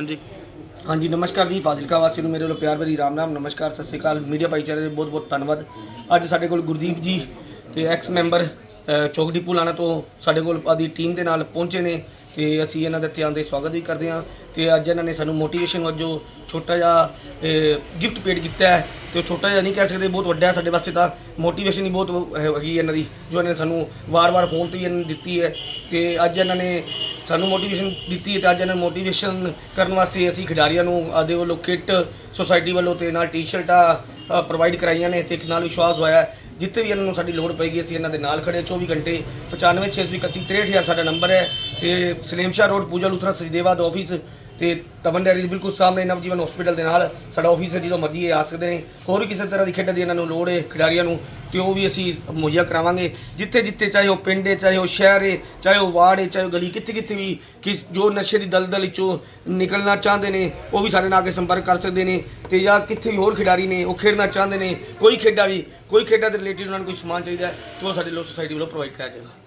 ਹਾਂਜੀ। ਹਾਂਜੀ ਨਮਸਕਾਰ ਜੀ ਫਾਜ਼ਿਲਕਾ ਵਾਸੀ ਨੂੰ ਮੇਰੇ ਵੱਲੋਂ ਪਿਆਰ ਭਰੀ ਰਾਮ ਨਾਮ ਨਮਸਕਾਰ ਸਤਿ ਸ਼੍ਰੀ ਅਕਾਲ। ਮੀਡੀਆ ਭਾਈਚਾਰੇ ਦੇ ਬਹੁਤ ਬਹੁਤ ਧੰਨਵਾਦ। ਅੱਜ ਸਾਡੇ ਕੋਲ ਗੁਰਦੀਪ ਜੀ ਤੇ ਐਕਸ ਮੈਂਬਰ ਅ, ਚੌਕ ਡਿਪੂ ਤੋਂ ਸਾਡੇ ਕੋਲ ਆਦੀ ਟੀਮ ਦੇ ਨਾਲ ਪਹੁੰਚੇ ਨੇ ਤੇ ਅਸੀਂ ਇਹਨਾਂ ਦਾ ਧਿਆਨ ਦੇ ਸਵਾਗਤ ਵੀ ਕਰਦੇ ਹਾਂ ਤੇ ਅੱਜ ਇਹਨਾਂ ਨੇ ਸਾਨੂੰ ਮੋਟੀਵੇਸ਼ਨ ਵਜੋਂ ਛੋਟਾ ਜਿਹਾ ਗਿਫਟ ਪੇਡ ਕੀਤਾ ਹੈ ਤੇ ਉਹ ਛੋਟਾ ਜਿਹਾ ਨਹੀਂ ਕਹਿ ਸਕਦੇ ਬਹੁਤ ਵੱਡਾ ਹੈ ਸਾਡੇ ਵਾਸਤੇ ਤਾਂ। ਮੋਟੀਵੇਸ਼ਨ ਹੀ ਬਹੁਤ ਉਹ ਹੈਗੀ ਇਹਨਾਂ ਦੀ ਜੋ ਇਹਨਾਂ ਨੇ ਸਾਨੂੰ ਵਾਰ-ਵਾਰ ਫੋਨ ਤੇ ਵੀ ਇਹਨਾਂ ਨੇ ਦਿੱਤੀ ਹੈ ਤੇ ਅੱਜ ਇਹਨਾਂ ਨੇ ਸਾਨੂੰ ਮੋਟੀਵੇਸ਼ਨ ਦਿੱਤੀ ਹੈ ਤੇ ਅੱਜ ਇਹਨਾਂ ਨੂੰ ਮੋਟੀਵੇਸ਼ਨ ਕਰਨ ਵਾਸਤੇ ਅਸੀਂ ਖਿਡਾਰੀਆਂ ਨੂੰ ਆਦੇ ਵੱਲੋਂ ਕਿੱਟ ਸੋਸਾਇਟੀ ਵੱਲੋਂ ਤੇ ਨਾਲ ਟੀ-ਸ਼ਰਟਾਂ ਪ੍ਰੋਵਾਈਡ ਕਰਾਈਆਂ ਨੇ ਤੇ ਇੱਕ ਨਾਲ ਵਿਸ਼ਵਾਸ ਹੋਇਆ ਜਿੱਥੇ ਵੀ ਇਹਨਾਂ ਨੂੰ ਸਾਡੀ ਲੋੜ ਪਏਗੀ ਅਸੀਂ ਇਹਨਾਂ ਦੇ ਨਾਲ ਖੜੇ 24 ਘੰਟੇ 9561363000 ਸਾਡਾ ਨੰਬਰ ਹੈ ਤੇ ਸਲੇਮਸ਼ਾ ਰੋਡ, ਪੂਜਾ ਲੂਥਰਾ ਸਜਦੇਵਾ ਦਾ ਆਫਿਸ ਤੇ ਡੈਰੀ ਦੇ ਬਿਲਕੁਲ ਸਾਹਮਣੇ ਨਵਜੀਵਨ ਹਸਪੀਟਲ ਦੇ ਨਾਲ ਸਾਡਾ ਆਫਿਸ ਹੈ ਜਦੋਂ ਮਰਜ਼ੀ ਆ ਸਕਦੇ ਨੇ। ਹੋਰ ਵੀ ਕਿਸੇ ਤਰ੍ਹਾਂ ਦੀ ਖੇਡ ਦੀ ਇਹਨਾਂ ਨੂੰ ਲੋੜ ਹੈ, ਖਿਡਾਰੀਆਂ ਨੂੰ ਤੇ ਉਹ ਵੀ ਅਸੀਂ ਮੁਹੱਈਆ ਕਰਾਵਾਂਗੇ? ਜਿੱਥੇ ਜਿੱਥੇ ਚਾਹੇ ਉਹ ਪਿੰਡ ਹੈ ਚਾਹੇ ਉਹ ਸ਼ਹਿਰ ਹੈ ਚਾਹੇ ਉਹ ਵਾਰਡ ਹੈ ਚਾਹੇ ਉਹ ਗਲੀ, ਕਿੱਥੇ ਕਿੱਥੇ ਵੀ ਕਿਸ ਜੋ ਨਸ਼ੇ ਦੀ ਦਲਦਲ ਵਿੱਚੋਂ ਨਿਕਲਣਾ ਚਾਹੁੰਦੇ ਨੇ, ਉਹ ਵੀ ਸਾਡੇ ਨਾਲ ਆ ਕੇ ਸੰਪਰਕ ਕਰ ਸਕਦੇ ਨੇ ਤੇ ਜਾਂ ਕਿੱਥੇ ਵੀ ਹੋਰ ਖਿਡਾਰੀ ਨੇ, ਉਹ ਖੇਡਣਾ ਚਾਹੁੰਦੇ ਨੇ, ਕੋਈ ਖੇਡਾ ਵੀ ਕੋਈ ਖੇਡਾਂ ਦੇ ਰਿਲੇਟਿਡ ਉਹਨਾਂ ਨੂੰ ਕੋਈ ਸਮਾਨ ਚਾਹੀਦਾ ਹੈ, ਤੇ ਉਹ ਸਾਡੇ ਲੋ ਸੋਸਾਇਟੀ ਵੱਲੋਂ ਪ੍ਰੋਵਾਈਡ ਕਰਾਇਆ ਜਾਏਗਾ। ਧੰਨਵਾਦ।